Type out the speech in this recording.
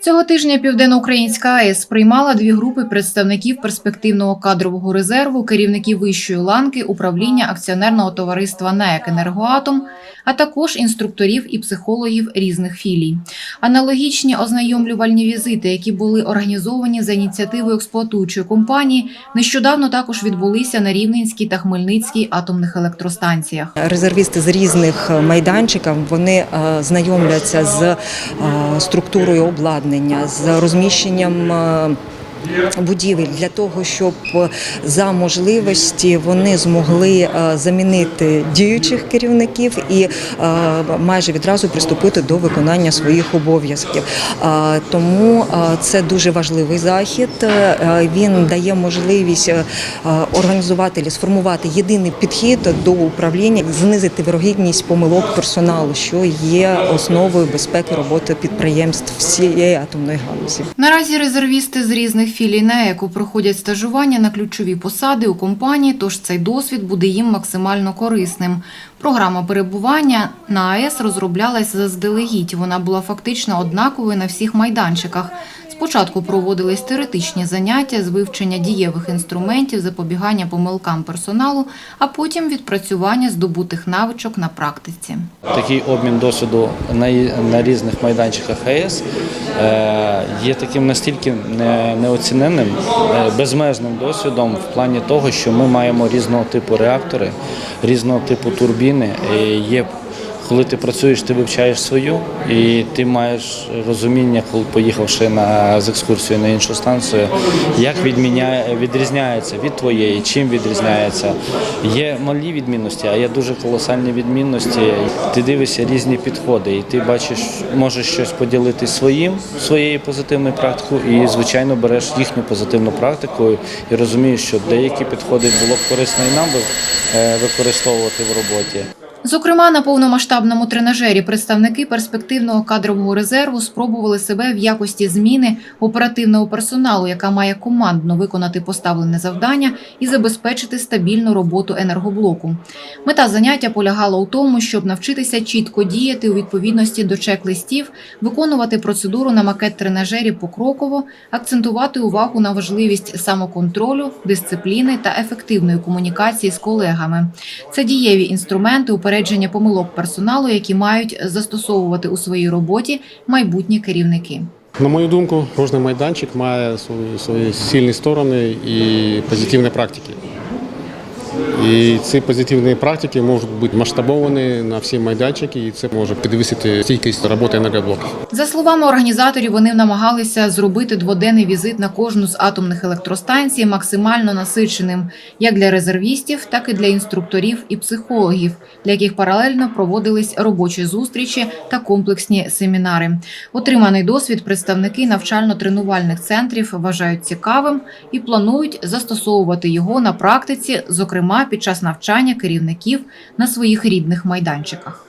Цього тижня Південноукраїнська АЕС приймала дві групи представників перспективного кадрового резерву, керівників вищої ланки управління акціонерного товариства НАЕК «Енергоатом», а також інструкторів і психологів різних філій. Аналогічні ознайомлювальні візити, які були організовані за ініціативою експлуатуючої компанії, нещодавно також відбулися на Рівненській та Хмельницькій атомних електростанціях. Резервісти з різних майданчиків вони е, знайомляться з е, структурою обладнання, з розміщенням. Будівель для того, щоб е, за можливості вони змогли е, замінити діючих керівників і е, майже відразу приступити до виконання своїх обов'язків. Тому це дуже важливий захід. Він дає можливість організувати сформувати єдиний підхід до управління, знизити вирогідність помилок персоналу, що є основою безпеки роботи підприємств всієї атомної галузі. Наразі резервісти з різних філій НЕЕКу проходять стажування на ключові посади у компанії, тож цей досвід буде їм максимально корисним. Програма перебування на АЕС розроблялась заздалегідь. Вона була фактично однаковою на всіх майданчиках. Спочатку проводились теоретичні заняття з вивчення дієвих інструментів, запобігання помилкам персоналу, а потім відпрацювання здобутих навичок на практиці. Такий обмін досвіду на, різних майданчиках АЕС е, є таким настільки не, неоціненним, е, безмежним досвідом в плані того, що ми маємо різного типу реактори, різного типу турбіни. І є коли ти працюєш, ти вивчаєш свою, і ти маєш розуміння, коли поїхавши на з екскурсією на іншу станцію, як відміняє, відрізняється від твоєї, чим відрізняється. Є малі відмінності, а є дуже колосальні відмінності. Ти дивишся різні підходи, і ти бачиш, можеш щось поділити своїм, своєю позитивною практикою, і звичайно береш їхню позитивну практику і розумієш, що деякі підходи було б корисно і нам е, використовувати в роботі. Зокрема, на повномасштабному тренажері представники перспективного кадрового резерву спробували себе в якості зміни оперативного персоналу, яка має командно виконати поставлене завдання і забезпечити стабільну роботу енергоблоку. Мета заняття полягала у тому, щоб навчитися чітко діяти у відповідності до чек-листів, виконувати процедуру на макет тренажері покроково, акцентувати увагу на важливість самоконтролю, дисципліни та ефективної комунікації з колегами. Це дієві інструменти упередження помилок персоналу, які мають застосовувати у своїй роботі майбутні керівники. На мою думку, кожен майданчик має свої сильні сторони і позитивні практики. І ці позитивні практики можуть бути масштабовані на всі майданчики, і це може підвисити стійкість роботи енергоблоків. За словами організаторів, вони намагалися зробити дводенний візит на кожну з атомних електростанцій максимально насиченим як для резервістів, так і для інструкторів і психологів, для яких паралельно проводились робочі зустрічі та комплексні семінари. Отриманий досвід представники навчально-тренувальних центрів вважають цікавим і планують застосовувати його на практиці, зокрема під час навчання керівників на своїх рідних майданчиках.